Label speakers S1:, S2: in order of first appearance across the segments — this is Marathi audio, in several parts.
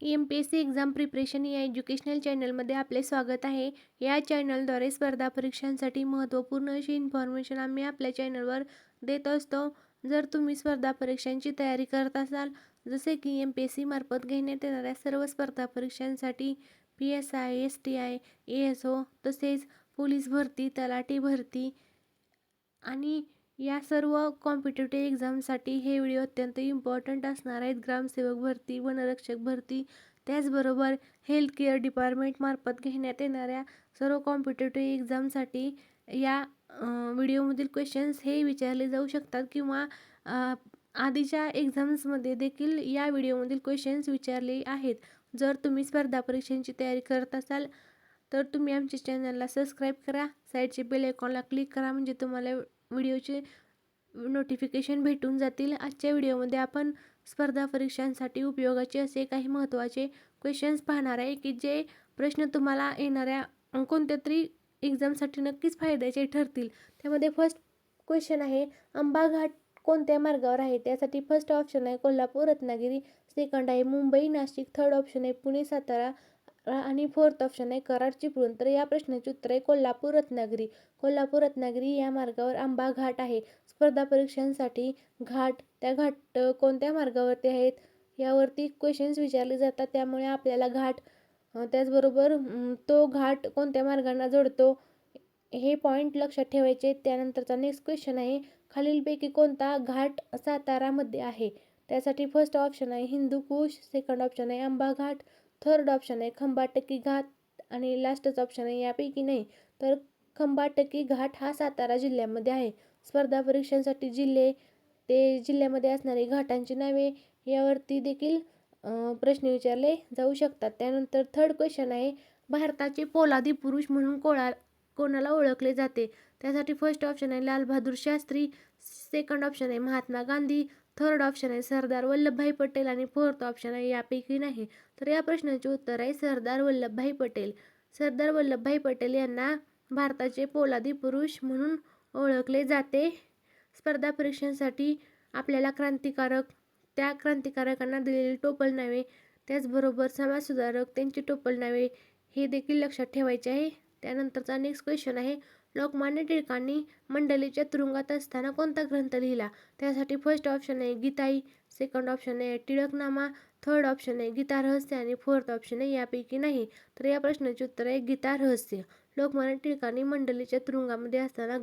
S1: M P S C exam preparation या एज्युकेशनल चॅनलमध्ये आपले स्वागत आहे. या चॅनलद्वारे स्पर्धा परीक्षांसाठी महत्त्वपूर्ण अशी इन्फॉर्मेशन आम्ही आपल्या चॅनलवर देत असतो. जर तुम्ही स्पर्धा परीक्षांची तयारी करत असाल जसे की एम पी एस सीमार्फत घेण्यात येणाऱ्या सर्व स्पर्धा परीक्षांसाठी P S I S T I A S O तसेच पोलीस भरती तलाठी भरती आणि या सर्व कॉम्पिटेटिव्ह एक्झामसाठी हे व्हिडिओ अत्यंत इम्पॉर्टंट असणार आहेत. ग्रामसेवक भरती वनरक्षक भरती त्याचबरोबर हेल्थ केअर डिपार्टमेंटमार्फत घेण्यात येणाऱ्या सर्व कॉम्पिटेटिव्ह एक्झामसाठी या व्हिडिओमधील क्वेश्चन्स हे विचारले जाऊ शकतात किंवा आधीच्या एक्झाम्समध्ये देखील या व्हिडिओमधील क्वेश्चन्स विचारले आहेत. जर तुम्ही स्पर्धा परीक्षांची तयारी करत असाल तर तुम्ही आमच्या चॅनलला सबस्क्राईब करा. साईडचे बेल आयकॉनला क्लिक करा. म्हणजे तुम्हाला व्हिडिओचे नोटिफिकेशन भेटून जातील. आजच्या व्हिडिओमध्ये आपण स्पर्धा परीक्षांसाठी उपयोगाचे असे काही महत्त्वाचे क्वेश्चन्स पाहणार आहे की जे प्रश्न तुम्हाला येणाऱ्या कोणत्या तरी एक्झामसाठी नक्कीच फायद्याचे ठरतील. त्यामध्ये फर्स्ट क्वेश्चन आहे आंबा घाट कोणत्या मार्गावर आहे? त्यासाठी फर्स्ट ऑप्शन आहे कोल्हापूर रत्नागिरी. सेकंड आहे मुंबई नाशिक. थर्ड ऑप्शन आहे पुणे सातारा. आणि फोर्थ ऑप्शन आहे कराड चिपळूण तर या प्रश्नाचे उत्तर आहे कोल्हापूर रत्नागिरी. कोल्हापूर रत्नागिरी या मार्गावर आंबा घाट आहे. स्पर्धा परीक्षांसाठी घाट त्या घाट कोणत्या मार्गावरती आहेत? यावरती क्वेश्चन्स विचारले जातात. त्यामुळे आपल्याला घाट त्याचबरोबर तो घाट कोणत्या मार्गांना जोडतो? हे पॉईंट लक्षात ठेवायचे. त्यानंतरचा नेक्स्ट क्वेश्चन आहे खालीलपैकी कोणता घाट सातारामध्ये आहे? त्यासाठी फर्स्ट ऑप्शन आहे हिंदू कुश सेकंड ऑप्शन आहे आंबा घाट. थर्ड ऑप्शन आहे खंबाटकी घाट आणि लास्टच ऑप्शन आहे यापैकी नाही. तर खंबाटकी घाट हा सातारा जिल्ह्यामध्ये आहे. स्पर्धा परीक्षांसाठी जिल्हे ते जिल्ह्यामध्ये असणारे घाटांची नावे यावरती देखील प्रश्न विचारले जाऊ शकतात. त्यानंतर थर्ड क्वेश्चन आहे भारताचे पोलादी पुरुष म्हणून कोळा कोणाला ओळखले जाते? त्यासाठी फर्स्ट ऑप्शन आहे लालबहादूर शास्त्री. सेकंड ऑप्शन आहे महात्मा गांधी थर्ड ऑप्शन आहे सरदार वल्लभभाई पटेल आणि फोर्थ ऑप्शन आहे यापैकी नाही. तर या प्रश्नाचे उत्तर आहे सरदार वल्लभभाई पटेल. सरदार वल्लभभाई पटेल यांना भारताचे पोलादी पुरुष म्हणून ओळखले जाते. स्पर्धा परीक्षांसाठी आपल्याला क्रांतिकारक त्या क्रांतिकारकांना दिलेली टोपल नावे त्याचबरोबर समाजसुधारक त्यांची टोपल नावे हे देखील लक्षात ठेवायचे आहे. त्यानंतरचा नेक्स्ट क्वेश्चन आहे लोकमान्य टिळकांनी मंडलीच्या तुरुंगात असताना कोणता ग्रंथ लिहिला? त्यासाठी फर्स्ट ऑप्शन आहे गीताई सेकंड ऑप्शन आहे टिळकनामा थर्ड ऑप्शन आहे गीता रहस्य आणि फोर्थ ऑप्शन आहे यापैकी नाही. तर या प्रश्नाचे उत्तर आहे गीता रहस्य. लोकमान्य टिळकांनी मंडलीच्या तुरुंगामध्ये असताना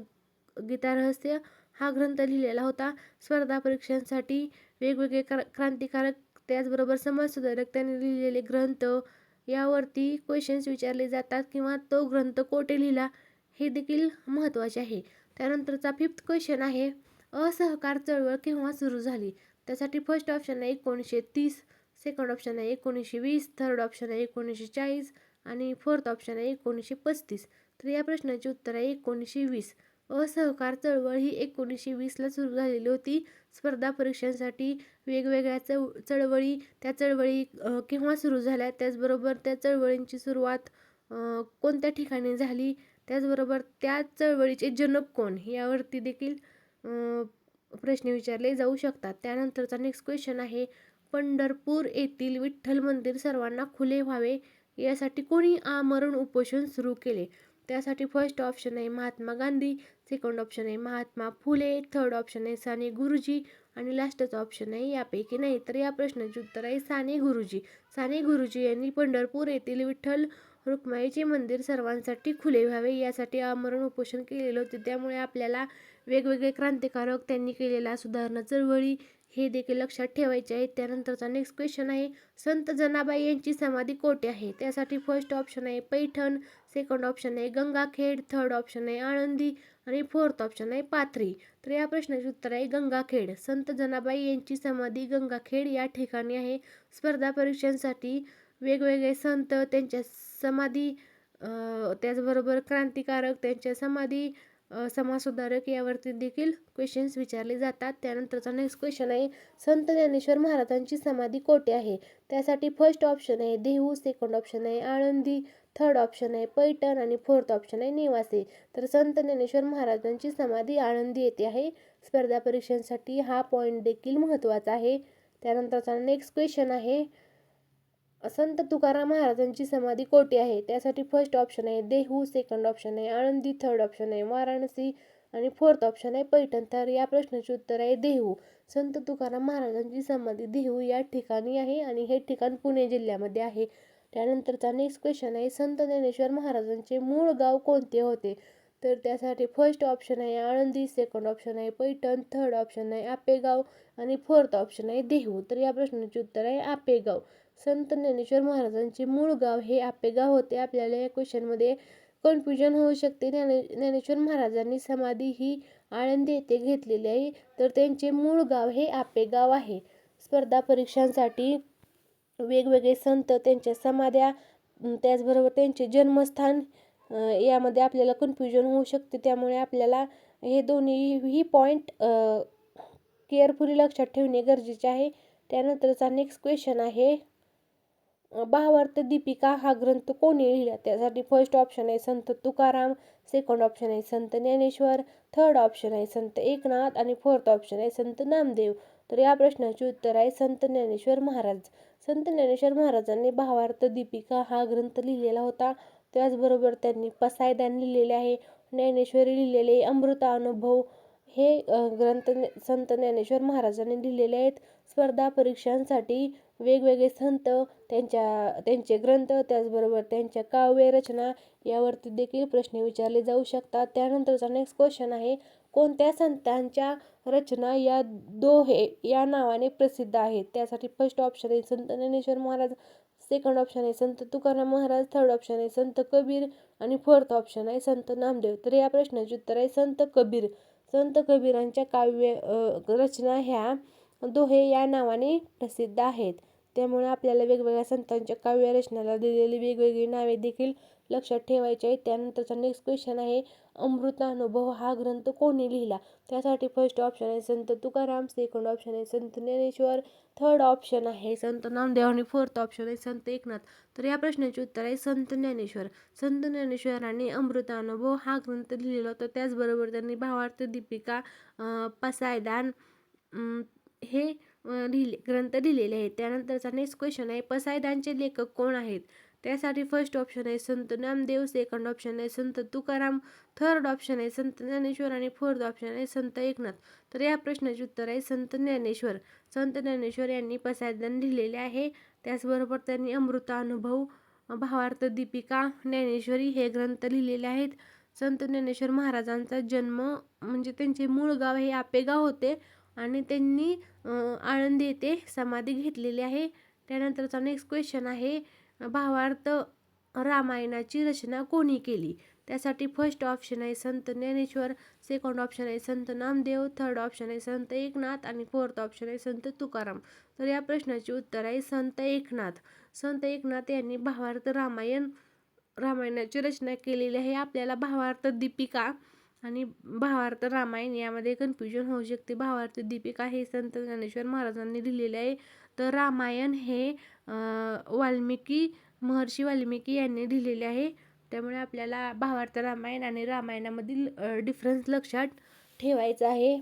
S1: गीता रहस्य हा ग्रंथ लिहिलेला होता. स्पर्धा परीक्षांसाठी वेगवेगळे क्र क्रांतिकारक त्याचबरोबर समाजसुधारक त्यांनी लिहिलेले ग्रंथ यावरती क्वेश्चन्स विचारले जातात किंवा तो ग्रंथ कोठे लिहिला? हे देखील महत्त्वाचे आहे. त्यानंतरचा फिफ्थ क्वेश्चन आहे असहकार चळवळ केव्हा सुरू झाली? त्यासाठी फर्स्ट ऑप्शन आहे एकोणीसशे तीस सेकंड ऑप्शन आहे एकोणीसशे वीस थर्ड ऑप्शन आहे एकोणीसशे चाळीस आणि फोर्थ ऑप्शन आहे एकोणीसशे पस्तीस. तर या प्रश्नाचे उत्तर आहे एकोणीसशे वीस. असहकार चळवळ ही एकोणीसशे वीसला सुरू झालेली होती. स्पर्धा परीक्षांसाठी वेगवेगळ्या चव चळवळी त्या चळवळी केव्हा सुरू झाल्या? त्याचबरोबर त्या चळवळींची सुरुवात कोणत्या ठिकाणी झाली? त्याचबरोबर त्या चळवळीचे जनक कोण यावरती देखील प्रश्न विचारले जाऊ शकतात. त्यानंतरचा नेक्स्ट क्वेश्चन आहे पंढरपूर येथील विठ्ठल मंदिर सर्वांना खुले व्हावे यासाठी कोणी आमरण उपोषण सुरू केले? त्यासाठी फर्स्ट ऑप्शन आहे महात्मा गांधी सेकंड ऑप्शन आहे महात्मा फुले थर्ड ऑप्शन आहे साने गुरुजी आणि लास्टचं ऑप्शन आहे यापैकी नाही. तर या प्रश्नाचे उत्तर आहे साने गुरुजी. साने गुरुजी यांनी पंढरपूर येथील विठ्ठल रुक्माईचे मंदिर सर्वांसाठी खुले व्हावे यासाठी आमरण उपोषण केलेलं होते. त्यामुळे आपल्याला वेगवेगळे क्रांतिकारक त्यांनी केलेल्या सुधारणा चळवळी हे देखील लक्षात ठेवायचे आहे त्यानंतरचा नेक्स्ट क्वेश्चन आहे संत जनाबाई यांची समाधी कोठे आहे? त्यासाठी फर्स्ट ऑप्शन आहे पैठण सेकंड ऑप्शन आहे गंगाखेड थर्ड ऑप्शन आहे आळंदी आणि फोर्थ ऑप्शन आहे पाथरी. तर या प्रश्नाचे उत्तर आहे गंगाखेड. संत जनाबाई यांची समाधी गंगाखेड या ठिकाणी आहे. स्पर्धा परीक्षांसाठी वेगवेगळे संत त्यांच्या समाधी त्याचबरोबर क्रांतिकारक त्यांच्या समाधी समाजसुधारक यावरती देखील क्वेश्चन्स विचारले जातात. त्यानंतरचा नेक्स्ट क्वेश्चन आहे संत ज्ञानेश्वर महाराजांची समाधी कोठे आहे? त्यासाठी फर्स्ट ऑप्शन आहे देहू सेकंड ऑप्शन आहे आळंदी थर्ड ऑप्शन आहे पैठण आणि फोर्थ ऑप्शन आहे निवासी. तर संत ज्ञानेश्वर महाराजांची समाधी आळंदी येथे आहे. स्पर्धा परीक्षांसाठी हा पॉईंट देखील महत्त्वाचा आहे. त्यानंतरचा नेक्स्ट क्वेश्चन आहे संत तुकाराम महाराजांची समाधी कोठे आहे. त्यासाठी फर्स्ट ऑप्शन आहे देहू सेकंड ऑप्शन आहे आळंदी थर्ड ऑप्शन आहे वाराणसी आणि फोर्थ ऑप्शन आहे पैठण. तर या प्रश्नाचे उत्तर आहे देहू. संत तुकाराम महाराजांची समाधी देहू या ठिकाणी आहे आणि हे ठिकाण पुणे जिल्ह्यामध्ये आहे. त्यानंतरचा नेक्स्ट क्वेश्चन आहे संत ज्ञानेश्वर महाराजांचे मूळ गाव कोणते होते? तर त्यासाठी फर्स्ट ऑप्शन आहे आळंदी सेकंड ऑप्शन आहे पैठण थर्ड ऑप्शन आहे आपेगाव आणि फोर्थ ऑप्शन आहे देहू. तर या प्रश्नाचे उत्तर आहे आपेगाव. संत ज्ञानेश्वर महाराजांचे मूळ गाव हे आपेगाव होते. आपल्याला या क्वेश्चनमध्ये कन्फ्युजन होऊ शकते. ज्ञाने ज्ञानेश्वर महाराजांनी समाधी ही आळंदी येथे घेतलेली आहे. तर त्यांचे मूळ गाव हे आपेगाव आहे. स्पर्धा परीक्षांसाठी वेगवेगळे संत त्यांच्या समाध्या त्याचबरोबर त्यांचे जन्मस्थान यामध्ये आपल्याला कन्फ्युजन होऊ शकते. त्यामुळे आपल्याला हे दोन्हीही पॉईंट केअरफुली लक्षात ठेवणे गरजेचे आहे. त्यानंतरचा नेक्स्ट क्वेश्चन आहे. भावार्थ दीपिका हा ग्रंथ कोणी लिहिला? त्यासाठी फर्स्ट ऑप्शन आहे संत तुकाराम सेकंड ऑप्शन आहे संत ज्ञानेश्वर थर्ड ऑप्शन आहे संत एकनाथ आणि फोर्थ ऑप्शन आहे संत नामदेव. तर या प्रश्नाचे उत्तर आहे संत ज्ञानेश्वर महाराज. संत ज्ञानेश्वर महाराजांनी भावार्थ दीपिका हा ग्रंथ लिहिलेला होता. त्याचबरोबर त्यांनी पसायदान लिहिलेले आहे. ज्ञानेश्वरी लिहिलेले अमृता अनुभव हे ग्रंथ संत ज्ञानेश्वर महाराजांनी लिहिलेले आहेत. स्पर्धा परीक्षांसाठी वेगवेगळे संत त्यांच्या त्यांचे ग्रंथ त्याचबरोबर त्यांच्या काव्य रचना यावरती देखील प्रश्न विचारले जाऊ शकतात. त्यानंतरचा नेक्स्ट क्वेश्चन आहे कोणत्या संतांच्या रचना या दोहे या नावाने प्रसिद्ध आहेत? त्यासाठी फर्स्ट ऑप्शन आहे संत ज्ञानेश्वर महाराज सेकंड ऑप्शन आहे संत तुकाराम महाराज थर्ड ऑप्शन आहे संत कबीर आणि फोर्थ ऑप्शन आहे संत नामदेव. तर या प्रश्नाचे उत्तर आहे संत कबीर. संत कबीरांच्या काव्य रचना ह्या दोहे या नावाने प्रसिद्ध आहेत. त्यामुळे आपल्याला वेगवेगळ्या संतांच्या काव्य रचनाला दिलेली वेगवेगळी नावे देखील लक्षात ठेवायचे आहे. त्यानंतरचा नेक्स्ट क्वेश्चन आहे अमृतानुभव हा ग्रंथ कोणी लिहिला? त्यासाठी फर्स्ट ऑप्शन आहे संत तुकाराम सेकंड ऑप्शन आहे संत ज्ञानेश्वर थर्ड ऑप्शन आहे संत नामदेव आणि फोर्थ ऑप्शन आहे संत एकनाथ. तर या प्रश्नाचे उत्तर आहे संत ज्ञानेश्वर. संत ज्ञानेश्वरांनी अमृतानुभव हा ग्रंथ लिहिलेला होता. त्याचबरोबर त्यांनी भावार्थ दीपिका पसायदान हे लिहिले ग्रंथ लिहिलेले आहेत. त्यानंतरचा नेक्स्ट क्वेश्चन आहे पसायदानचे लेखक कोण आहेत? त्यासाठी फर्स्ट ऑप्शन आहे संत नामदेव सेकंड ऑप्शन आहे संत तुकाराम थर्ड ऑप्शन आहे संत ज्ञानेश्वर आणि फोर्थ ऑप्शन आहे संत एकनाथ. तर या प्रश्नाचे उत्तर आहे संत ज्ञानेश्वर. संत ज्ञानेश्वर यांनी पसायदान लिहिलेले आहे. त्याचबरोबर त्यांनी अमृता अनुभव भावार्थ दीपिका ज्ञानेश्वरी हे ग्रंथ लिहिलेले आहेत. संत ज्ञानेश्वर महाराजांचा जन्म म्हणजे त्यांचे मूळ गाव हे आपेगाव होते आणि त्यांनी आळंदी येथे समाधी घेतलेली आहे. त्यानंतरचा नेक्स्ट क्वेश्चन आहे. भावार्थ रामायणाची रचना कोणी केली? त्यासाठी फर्स्ट ऑप्शन आहे संत ज्ञानेश्वर सेकंड ऑप्शन आहे संत नामदेव थर्ड ऑप्शन आहे संत एकनाथ आणि फोर्थ ऑप्शन आहे संत तुकाराम. तर या प्रश्नाचे उत्तर आहे संत एकनाथ. संत एकनाथ यांनी भावार्थ रामायण रामायणाची रचना केलेली आहे. आपल्याला भावार्थ दीपिका आणि भावार्थ रामायण यामध्ये कन्फ्युजन होऊ शकते. भावार्थ दीपिका हे संत ज्ञानेश्वर महाराजांनी लिहिलेले आहे. तर रामायण हे वाल्मिकी महर्षी वाल्मिकी यांनी लिहिलेले आहे. त्यामुळे आपल्याला भावार्थ रामायण आणि रामायणामधील डिफरन्स लक्षात ठेवायचा आहे.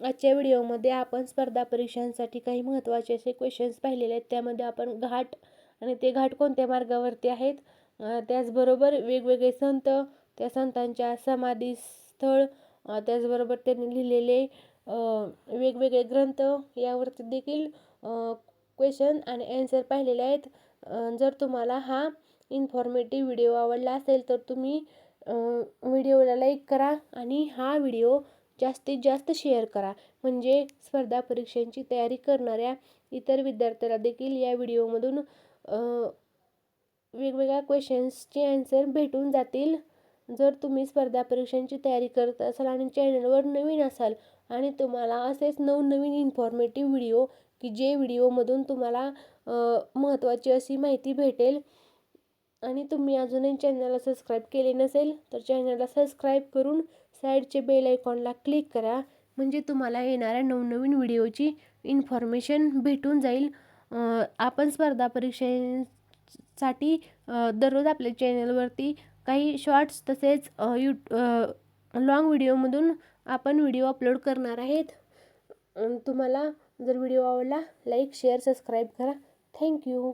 S1: आजच्या व्हिडिओमध्ये आपण स्पर्धा परीक्षांसाठी काही महत्त्वाचे असे क्वेश्चन्स पाहिलेले आहेत. त्यामध्ये आपण घाट आणि ते घाट कोणत्या मार्गावरती आहेत? त्याचबरोबर वेगवेगळे संत त्या संतांच्या समाधी स्थळ त्याचबरोबर त्यांनी लिहिलेले वेगवेगळे ग्रंथ यावरती देखील क्वेश्चन आणि ॲन्सर पाहिलेले आहेत. जर तुम्हाला हा इन्फॉर्मेटिव्ह व्हिडिओ आवडला असेल तर तुम्ही व्हिडिओला लाईक करा आणि हा व्हिडिओ जास्तीत जास्त शेअर करा. म्हणजे स्पर्धा परीक्षांची तयारी करणाऱ्या इतर विद्यार्थ्याला देखील या व्हिडिओमधून वेगवेगळ्या क्वेश्चन्सचे ॲन्सर भेटून जातील. जर तुम्ही स्पर्धा परीक्षांची तयारी करत असाल आणि चॅनलवर नवीन असाल आणि तुम्हाला असेच नवनवीन इन्फॉर्मेटिव्ह व्हिडिओ की जे व्हिडिओमधून तुम्हाला महत्त्वाची अशी माहिती भेटेल आणि तुम्ही अजूनही चॅनलला सबस्क्राईब केले नसेल तर चॅनलला सबस्क्राईब करून साईडचे बेल आयकॉनला क्लिक करा. म्हणजे तुम्हाला येणाऱ्या नवनवीन व्हिडिओची इन्फॉर्मेशन भेटून जाईल. आपण स्पर्धा परीक्षेसाठी दररोज आपल्या चॅनलवरती काही शॉर्ट्स तसेच यू लॉंग व्हिडिओमधून आपण व्हिडिओ अपलोड करणार आहेत. तुम्हाला जर व्हिडिओ आवडला लाईक शेअर सबस्क्राईब करा. Thank you